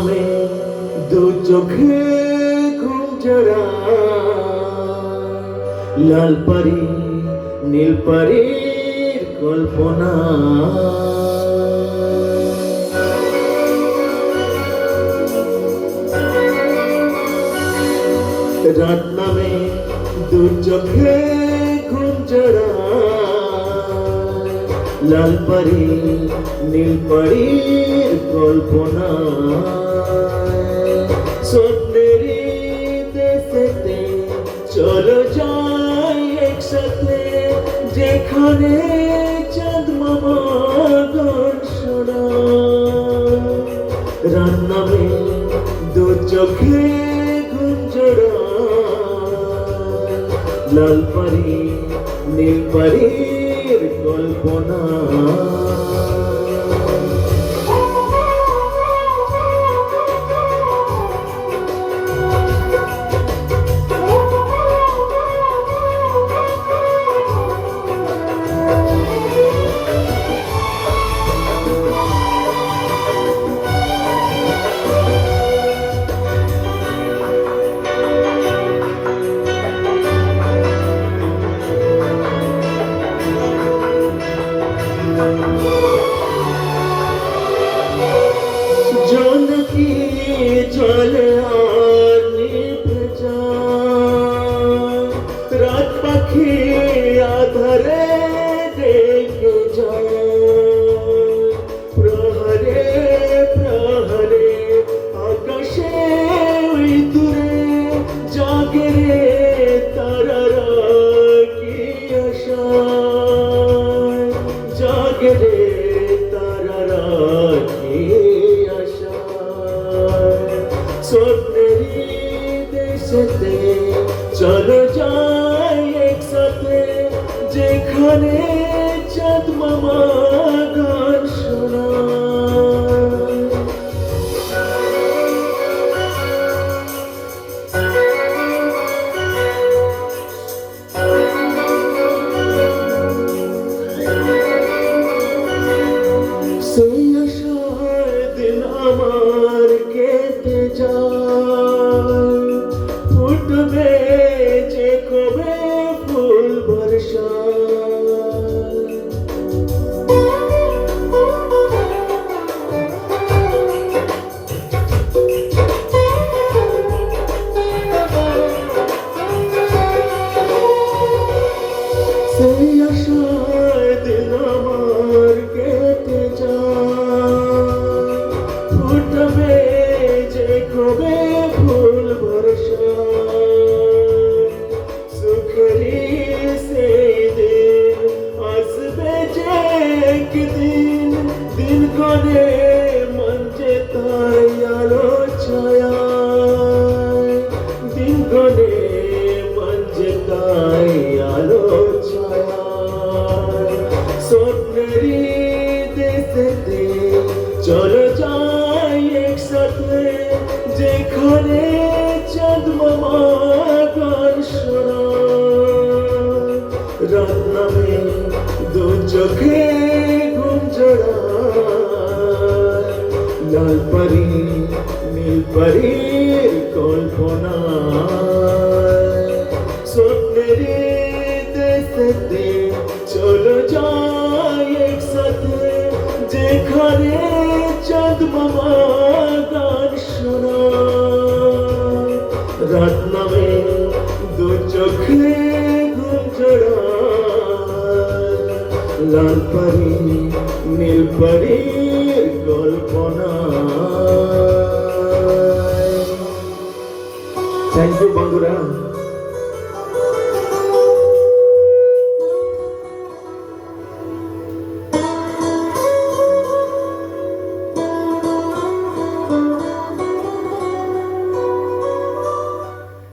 নামে দু চোখে ঘুম জড়া লাল পারি, নীল পারির কল্পনা। রাত নামে দু চোখে ঘুম জড়া লাল পারি, নীল পারির কল্পনা। যেখানে চাঁদ মামা গান শোনা রান্নামে দু চোখে ঘুম জোড়া লাল পারি নীল পারির কল্পনা। স্বপ্নেরই দেশেতে চলো যাই একসাথে যেখানে চাঁদ মামা সেই salvation. করে মন যে তাই আলো ছায়া দিন করে মন যে তাই আলো ছায়া স্বপ্নেরই দেশেতে চলো যাই একসাথে, যেখানে চাঁদ মামা গান শোনায়। রাত নামে দু চোখে ঘুম জড়ায় লাল পরি নীল পরির কল্পনা স্বপ্নেরই দেশেতে চলো যাই একসাথে যেখানে চাঁদ মামা গান শোনায় রাত নামে দু চোখে ঘুম জড়ায় লাল পরি নীল Segue o bandeirão.